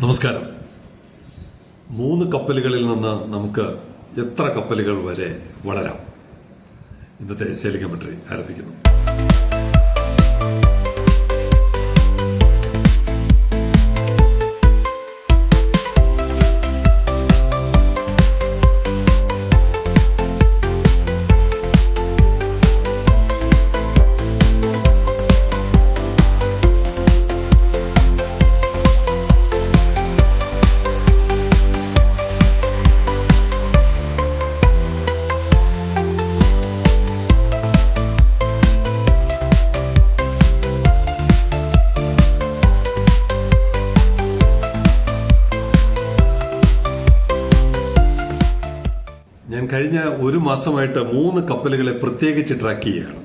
നമസ്കാരം. മൂന്ന് കപ്പലുകളിൽ നിന്ന് നമുക്ക് എത്ര കപ്പലുകൾ വരെ വളരാം? ഇന്നത്തെ സെയിലിംഗ് കമന്ററി ആരംഭിക്കുന്നു. കഴിഞ്ഞ ഒരു മാസമായിട്ട് മൂന്ന് കപ്പലുകളെ പ്രത്യേകിച്ച് ട്രാക്ക് ചെയ്യുകയാണ്.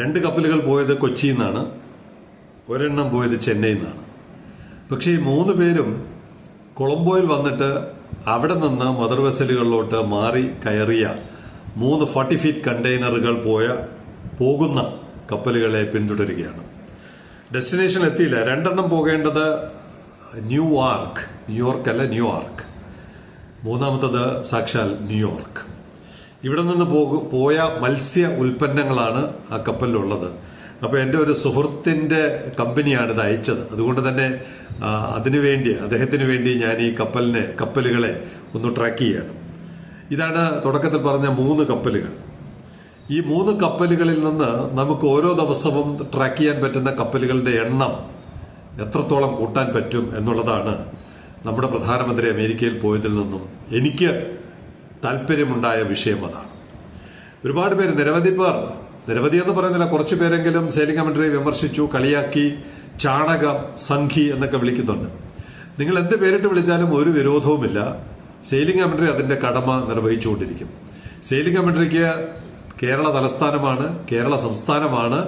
രണ്ട് കപ്പലുകൾ പോയത് കൊച്ചിയിൽ നിന്നാണ് ഒരെണ്ണം പോയത് ചെന്നൈയിൽ നിന്നാണ് പക്ഷേ ഈ മൂന്ന് പേരും കൊളംബോയിൽ വന്നിട്ട് അവിടെ നിന്ന് മദർ വെസലുകളിലോട്ട് മാറി കയറിയ മൂന്ന് ഫോർട്ടി ഫീറ്റ് കണ്ടെയ്നറുകൾ പോയ പോകുന്ന കപ്പലുകളെ പിന്തുടരുകയാണ്. ഡെസ്റ്റിനേഷൻ എത്തിയില്ല. രണ്ടെണ്ണം പോകേണ്ടത് ന്യൂയാർക്ക് ന്യൂയോർക്ക് അല്ല ന്യൂയാർക്ക്. മൂന്നാമത്തത് സാക്ഷാൽ ന്യൂയോർക്ക്. ഇവിടെ നിന്ന് പോയ മത്സ്യ ഉൽപ്പന്നങ്ങളാണ് ആ കപ്പലിലുള്ളത്. അപ്പോൾ എന്റെ ഒരു സുഹൃത്തിന്റെ കമ്പനിയാണ് ഇത് അയച്ചത്. അതുകൊണ്ട് തന്നെ അതിനു അതിനുവേണ്ടി അദ്ദേഹത്തിന് വേണ്ടി ഞാൻ ഈ കപ്പലിനെ കപ്പലുകളെ ഒന്ന് ട്രാക്ക് ചെയ്യണം. ഇതാണ് തുടക്കത്തിൽ പറഞ്ഞ മൂന്ന് കപ്പലുകൾ. ഈ മൂന്ന് കപ്പലുകളിൽ നിന്ന് നമുക്ക് ഓരോ ദിവസവും ട്രാക്ക് ചെയ്യാൻ പറ്റുന്ന കപ്പലുകളുടെ എണ്ണം എത്രത്തോളം കൂട്ടാൻ പറ്റും എന്നുള്ളതാണ് നമ്മുടെ പ്രധാനമന്ത്രി അമേരിക്കയിൽ പോയതിൽ നിന്നും എനിക്ക് താല്പര്യമുണ്ടായ വിഷയം അതാണ്. ഒരുപാട് പേര് നിരവധി പേർ നിരവധി എന്ന് പറയുന്നില്ല കുറച്ചു പേരെങ്കിലും സെയിലിംഗ് കമന്ററി വിമർശിച്ചു കളിയാക്കി ചാണകം സംഘി എന്നൊക്കെ വിളിക്കുന്നുണ്ട്. നിങ്ങൾ എന്ത് പേരിട്ട് വിളിച്ചാലും ഒരു വിരോധവുമില്ല. സെയിലിംഗ് കമന്ററി അതിന്റെ കടമ നിർവഹിച്ചുകൊണ്ടിരിക്കും. സെയിലിംഗ് കമന്ററിക്ക് കേരള തലസ്ഥാനമാണ് കേരള സംസ്ഥാനമാണ്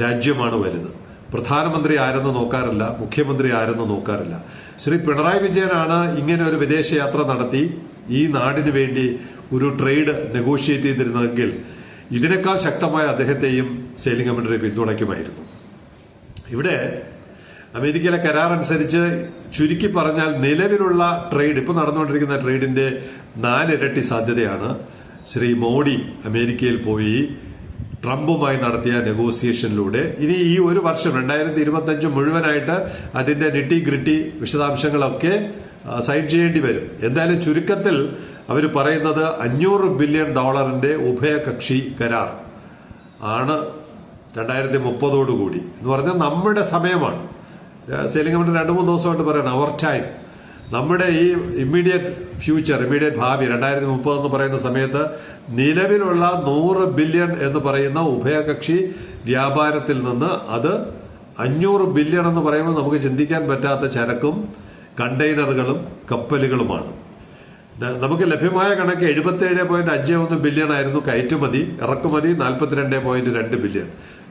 രാജ്യമാണ് വലുത് പ്രധാനമന്ത്രി ആരെന്ന് നോക്കാറില്ല മുഖ്യമന്ത്രി ആരെന്ന് നോക്കാറില്ല. ശ്രീ പിണറായി വിജയനാണ് ഇങ്ങനെ ഒരു വിദേശയാത്ര നടത്തി ഈ നാടിന് വേണ്ടി ഒരു ട്രേഡ് നെഗോഷിയേറ്റ് ചെയ്തിരുന്നതെങ്കിൽ ഇതിനേക്കാൾ ശക്തമായ അദ്ദേഹത്തെയും സെയിലിംഗ് കമന്ററി പിന്തുണയ്ക്കുമായിരുന്നു. ഇവിടെ അമേരിക്കയിലെ കരാർ അനുസരിച്ച് ചുരുക്കി പറഞ്ഞാൽ നിലവിലുള്ള ട്രേഡ് ഇപ്പൊ നടന്നുകൊണ്ടിരിക്കുന്ന ട്രേഡിന്റെ നാലിരട്ടി സാധ്യതയാണ്. ശ്രീ മോഡി അമേരിക്കയിൽ പോയി ട്രംപുമായി നടത്തിയ നെഗോസിയേഷനിലൂടെ ഇനി ഈ ഒരു വർഷം രണ്ടായിരത്തി ഇരുപത്തി അഞ്ച് മുഴുവനായിട്ട് അതിന്റെ നിട്ടി ഗ്രിട്ടി വിശദാംശങ്ങളൊക്കെ സൈൻ ചെയ്യേണ്ടി വരും. എന്തായാലും ചുരുക്കത്തിൽ അവർ പറയുന്നത് അഞ്ഞൂറ് ബില്യൺ ഡോളറിന്റെ ഉഭയകക്ഷി കരാർ ആണ് രണ്ടായിരത്തി മുപ്പതോടുകൂടി എന്ന് പറഞ്ഞാൽ നമ്മുടെ സമയമാണ്. സെയിലിംഗ് കമ്പനി രണ്ട് മൂന്ന് ദിവസമായിട്ട് പറയണം അവർ ടൈം നമ്മുടെ ഈ ഇമ്മീഡിയറ്റ് ഫ്യൂച്ചർ ഇമ്മീഡിയറ്റ് ഭാവി രണ്ടായിരത്തി മുപ്പത് എന്ന് പറയുന്ന സമയത്ത് നിലവിലുള്ള നൂറ് ബില്യൺ എന്ന് പറയുന്ന ഉഭയകക്ഷി വ്യാപാരത്തിൽ നിന്ന് അത് അഞ്ഞൂറ് ബില്യൺ എന്ന് പറയുമ്പോൾ നമുക്ക് ചിന്തിക്കാൻ പറ്റാത്ത ചരക്കും കണ്ടെയ്നറുകളും കപ്പലുകളുമാണ്. നമുക്ക് ലഭ്യമായ കണക്ക് എഴുപത്തേഴ് പോയിന്റ് അഞ്ച് ഒന്ന് ബില്യൺ ആയിരുന്നു കയറ്റുമതി ഇറക്കുമതി നാൽപ്പത്തിരണ്ട് പോയിന്റ് രണ്ട് ബില്യൺ.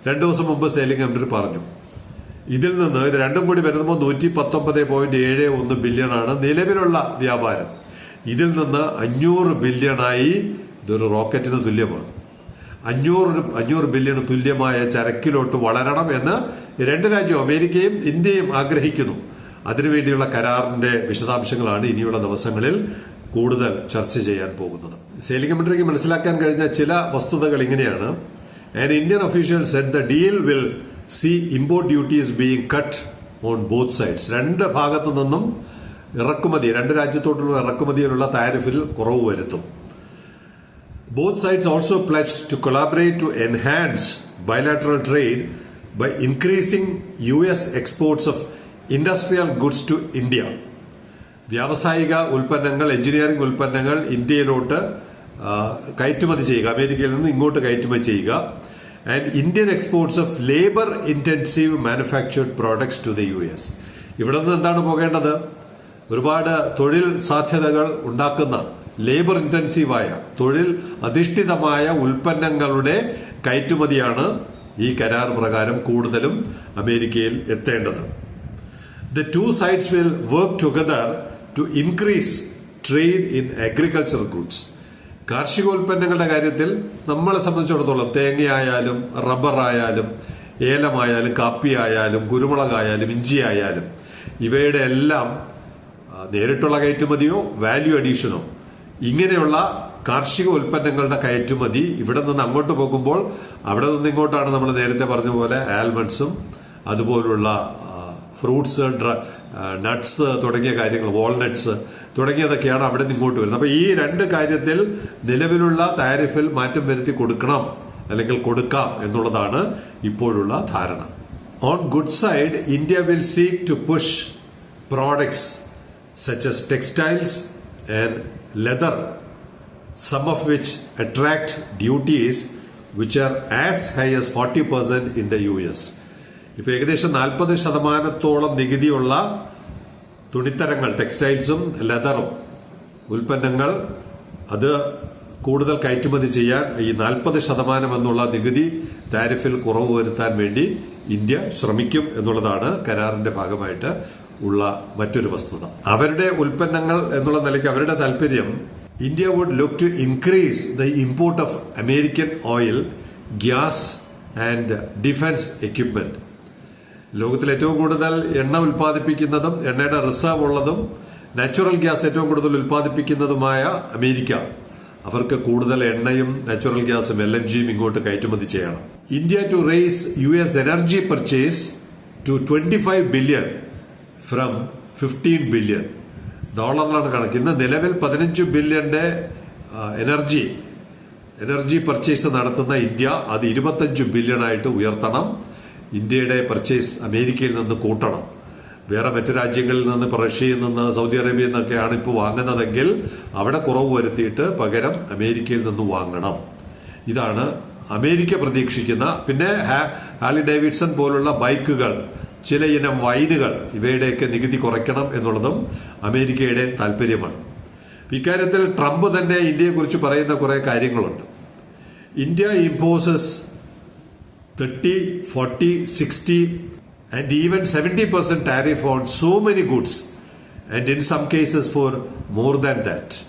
രണ്ടു ദിവസം മുമ്പ് സെയിലിംഗ് കമ്പനി പറഞ്ഞു. ഇതിൽ നിന്ന് ഇത് രണ്ടും കൂടി വരുമ്പോൾ നൂറ്റി പത്തൊമ്പത് പോയിന്റ് ഏഴ് ഒന്ന് ബില്യൺ ആണ് നിലവിലുള്ള വ്യാപാരം. ഇതിൽ നിന്ന് അഞ്ഞൂറ് ബില്യണായി ഇതൊരു റോക്കറ്റിന് തുല്യമാണ്. അഞ്ഞൂറ് അഞ്ഞൂറ് ബില്യൺ തുല്യമായ ചരക്കിലോട്ട് വളരണം എന്ന് രണ്ട് രാജ്യവും അമേരിക്കയും ഇന്ത്യയും ആഗ്രഹിക്കുന്നു. അതിനുവേണ്ടിയുള്ള കരാറിന്റെ വിശദാംശങ്ങളാണ് ഇനിയുള്ള ദിവസങ്ങളിൽ കൂടുതൽ ചർച്ച ചെയ്യാൻ പോകുന്നത്. സേലിംഗ് കമ്മിറ്റിക്ക് മനസ്സിലാക്കാൻ കഴിഞ്ഞ ചില വസ്തുതകൾ ഇങ്ങനെയാണ്. And Indian official said the deal will see import duties being cut on both sides രണ്ട് ഭാഗത്തു നിന്നും ഇറക്കുമതി രണ്ട് രാജ്യത്തോട്ടുള്ള ഇറക്കുമതിയിലുള്ള താരിഫിൽ കുറവ് വരുത്തും. Both sides also pledged to collaborate to enhance bilateral trade by increasing US exports of industrial goods to India. വ്യാവസായിക ഉൽപ്പന്നങ്ങൾ engineering ഉൽപ്പന്നങ്ങൾ ഇന്ത്യയിലോട്ട് കയറ്റുമതി ചെയ്യുക അമേരിക്കയിൽ നിന്ന് ഇങ്ങോട്ട് കയറ്റുമതി ചെയ്യുക. And Indian exports of labour intensive manufactured products to the U S ഇവിടെ നിന്ന് എന്താണ് പോകേണ്ടത്? ഒരുപാട് തൊഴിൽ സാധ്യതകൾ ഉണ്ടാക്കുന്ന ലേബർ ഇന്റൻസീവായ തൊഴിൽ അധിഷ്ഠിതമായ ഉൽപ്പന്നങ്ങളുടെ കയറ്റുമതിയാണ് ഈ കരാർ പ്രകാരം കൂടുതലും അമേരിക്കയിൽ എത്തേണ്ടത്. The two sides will work together to increase trade in agriculture goods കാർഷികോൽപ്പന്നങ്ങളുടെ കാര്യത്തിൽ നമ്മളെ സംബന്ധിച്ചിടത്തോളം തേങ്ങയായാലും റബ്ബർ ആയാലും ഏലമായാലും കാപ്പി ആയാലും കുരുമുളകായാലും ഇഞ്ചി ആയാലും ഇവയുടെ എല്ലാം നേരിട്ടുള്ള കയറ്റുമതിയോ വാല്യൂ അഡീഷനോ ഇങ്ങനെയുള്ള കാർഷിക ഉൽപ്പന്നങ്ങളുടെ കയറ്റുമതി ഇവിടെ നിന്ന് അങ്ങോട്ട് പോകുമ്പോൾ അവിടെ നിന്ന് ഇങ്ങോട്ടാണ് നമ്മൾ നേരത്തെ പറഞ്ഞ പോലെ ആൽമണ്ട്സും അതുപോലുള്ള ഫ്രൂട്ട്സ് നട്ട്സ് തുടങ്ങിയ കാര്യങ്ങൾ വാൾനട്ട്സ് തുടങ്ങിയതൊക്കെയാണ് അവിടെ നിന്ന് ഇങ്ങോട്ട് വരുന്നത്. അപ്പൊ ഈ രണ്ട് കാര്യത്തിൽ നിലവിലുള്ള താരിഫിൽ മാറ്റം വരുത്തി കൊടുക്കണം അല്ലെങ്കിൽ കൊടുക്കാം എന്നുള്ളതാണ് ഇപ്പോഴുള്ള ധാരണ. On good side India will seek to push products such as textiles and leather, some of which attract duties which are as high as 40% in the US. ഇപ്പൊ ഏകദേശം നാൽപ്പത് ശതമാനത്തോളം നികുതിയുള്ള തുണിത്തരങ്ങൾ ടെക്സ്റ്റൈൽസും ലെതറും ഉൽപ്പന്നങ്ങൾ അത് കൂടുതൽ കയറ്റുമതി ചെയ്യാൻ ഈ നാൽപ്പത് ശതമാനം എന്നുള്ള നികുതി താരിഫിൽ കുറവ് വരുത്താൻ വേണ്ടി ഇന്ത്യ ശ്രമിക്കും എന്നുള്ളതാണ് കരാറിന്റെ ഭാഗമായിട്ട് ഉള്ള മറ്റൊരു വസ്തുത. അവരുടെ ഉൽപ്പന്നങ്ങൾ എന്നുള്ള നിലയ്ക്ക് അവരുടെ താല്പര്യം India would look to increase the import of American oil gas and defence equipment ലോകത്തിൽ ഏറ്റവും കൂടുതൽ എണ്ണ ഉൽപ്പാദിപ്പിക്കുന്നതും എണ്ണയുടെ റിസർവ് ഉള്ളതും നാച്ചുറൽ ഗ്യാസ് ഏറ്റവും കൂടുതൽ ഉൽപ്പാദിപ്പിക്കുന്നതുമായ അമേരിക്ക. അവർക്ക് കൂടുതൽ എണ്ണയും നാച്ചുറൽ ഗ്യാസും എൽ എൻ ജിയും ഇങ്ങോട്ട് കയറ്റുമതി ചെയ്യണം. India to raise U S energy purchase to twenty five billion from fifteen billion ഡോളറിലാണ് കണക്ക് ഇന്ന് നിലവിൽ പതിനഞ്ച് ബില്യന്റെ എനർജി എനർജി പർച്ചേസ് നടത്തുന്ന ഇന്ത്യ അത് ഇരുപത്തഞ്ച് ബില്യണായിട്ട് ഉയർത്തണം. ഇന്ത്യയുടെ പർച്ചേസ് അമേരിക്കയിൽ നിന്ന് കൂട്ടണം. വേറെ മറ്റു രാജ്യങ്ങളിൽ നിന്ന് റഷ്യയിൽ നിന്ന് സൗദി അറേബ്യയിൽ നിന്നൊക്കെയാണ് ഇപ്പോൾ വാങ്ങുന്നതെങ്കിൽ അവിടെ കുറവ് വരുത്തിയിട്ട് പകരം അമേരിക്കയിൽ നിന്ന് വാങ്ങണം. ഇതാണ് അമേരിക്ക പ്രതീക്ഷിക്കുന്ന പിന്നെ ഹാലി ഡേവിഡ്സൺ പോലുള്ള ബൈക്കുകൾ. ചില ഇനം വൈനുകൾ ഇവയുടെയൊക്കെ നികുതി കുറയ്ക്കണം എന്നുള്ളതും അമേരിക്കയുടെ താല്പര്യമാണ് ഇക്കാര്യത്തിൽ ട്രംപ് തന്നെ ഇന്ത്യയെക്കുറിച്ച് പറയുന്ന കുറേ കാര്യങ്ങളുണ്ട്. India imposes thirty forty sixty and even seventy percent tariff on so many goods and in some cases more more than that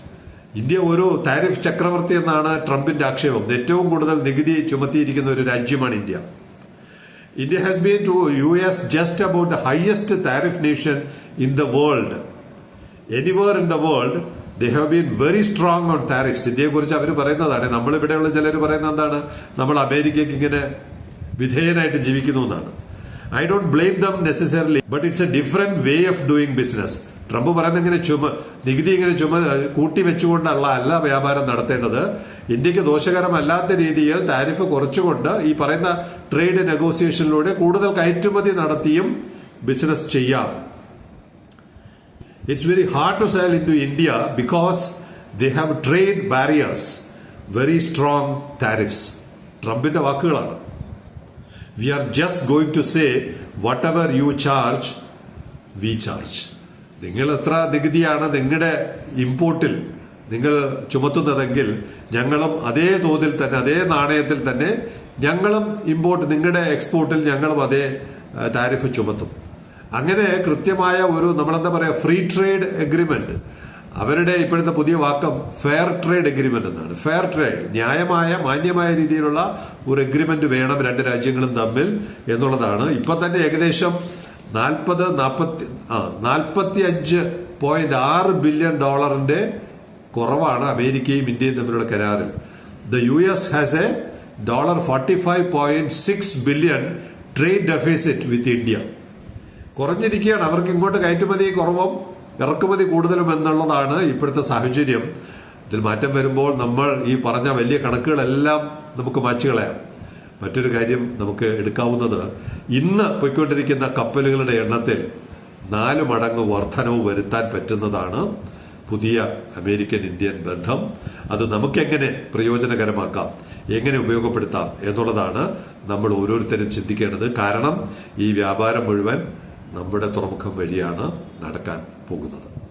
India ഒരു താരിഫ് ചക്രവർത്തി എന്നാണ് ട്രംപിന്റെ ആക്ഷേപം. ഏറ്റവും കൂടുതൽ നികുതി ചുമത്തിയിരിക്കുന്ന ഒരു രാജ്യമാണ് India. India has been to US just about the highest tariff nation in the world. Anywhere in the world, they have been very strong on tariffs. ഇന്ത്യയെ കുറിച്ച് അവർ പറയുന്നതാണ് നമ്മൾ ഇവിടെയുള്ള ചിലർ പറയുന്ന എന്താണ് നമ്മൾ അമേരിക്കയ്ക്ക് ഇങ്ങനെ വിധേയനായിട്ട് ജീവിക്കുന്നു എന്നാണ് I don't blame them necessarily but it's a different way of doing business Trump പറയുന്ന ഇങ്ങനെ ചുമ നികുതി ഇങ്ങനെ ചുമ കൂട്ടി വെച്ചുകൊണ്ടുള്ള അല്ല വ്യാപാരം നടത്തേണ്ടത്. ഇന്ത്യയ്ക്ക് ദോഷകരമല്ലാത്ത രീതിയിൽ താരിഫ് കുറച്ചുകൊണ്ട് ഈ പറയുന്ന ട്രേഡ് നെഗോസിയേഷനിലൂടെ കൂടുതൽ കയറ്റുമതി നടത്തിയും ബിസിനസ് ചെയ്യാം. It's very hard to sell into India because they have trade barriers very strong tariffs ട്രംപിന്റെ വാക്കുകളാണ്. We are just going to say whatever you charge we charge നിങ്ങൾ എത്ര നികുതിയാണ് നിങ്ങളുടെ ഇമ്പോർട്ടിൽ നിങ്ങൾ ചുമത്തുന്നതെങ്കിൽ ഞങ്ങളും അതേ തോതിൽ തന്നെ അതേ നാണയത്തിൽ തന്നെ ഞങ്ങളും ഇമ്പോർട്ട് നിങ്ങളുടെ എക്സ്പോർട്ടിൽ ഞങ്ങളും അതേ താരിഫ് ചുമത്തും. അങ്ങനെ കൃത്യമായ ഒരു നമ്മളെന്താ പറയുക ഫ്രീ ട്രേഡ് എഗ്രിമെന്റ് അവരുടെ ഇപ്പോഴത്തെ പുതിയ വാക്കം ഫെയർ ട്രേഡ് എഗ്രിമെന്റ് എന്നാണ്. ഫെയർ ട്രേഡ് ന്യായമായ മാന്യമായ രീതിയിലുള്ള ഒരു എഗ്രിമെന്റ് വേണം രണ്ട് രാജ്യങ്ങളും തമ്മിൽ എന്നുള്ളതാണ്. ഇപ്പൊ തന്നെ ഏകദേശം നാൽപ്പത് നാൽപ്പത്തി ആ നാൽപ്പത്തി അഞ്ച് പോയിന്റ് ആറ് ബില്യൺ ഡോളറിന്റെ കുറവാണ് അമേരിക്കയും ഇന്ത്യയും തമ്മിലുള്ള കരാറിൽ. The U S has a dollar forty five point six billion trade deficit with India കുറഞ്ഞിരിക്കുകയാണ്. അവർക്ക് ഇങ്ങോട്ട് കയറ്റുമതി കുറവും ഇറക്കുമതി കൂടുതലും എന്നുള്ളതാണ് ഇപ്പോഴത്തെ സാഹചര്യം. ഇതിൽ മാറ്റം വരുമ്പോൾ നമ്മൾ ഈ പറഞ്ഞ വലിയ കണക്കുകളെല്ലാം നമുക്ക് മാച്ചു കളയാം. മറ്റൊരു കാര്യം നമുക്ക് എടുക്കാവുന്നത് ഇന്ന് പോയിക്കൊണ്ടിരിക്കുന്ന കപ്പലുകളുടെ എണ്ണത്തിൽ നാല് മടങ്ങ് വർധനവ് വരുത്താൻ പറ്റുന്നതാണ് പുതിയ അമേരിക്കൻ ഇന്ത്യൻ ബന്ധം. അത് നമുക്കെങ്ങനെ പ്രയോജനകരമാക്കാം? എങ്ങനെ ഉപയോഗപ്പെടുത്താം എന്നുള്ളതാണ് നമ്മൾ ഓരോരുത്തരും ചിന്തിക്കേണ്ടത്. കാരണം ഈ വ്യാപാരം മുഴുവൻ നമ്മുടെ തുറമുഖം വഴിയാണ് നടക്കാൻ പോകുന്നത്.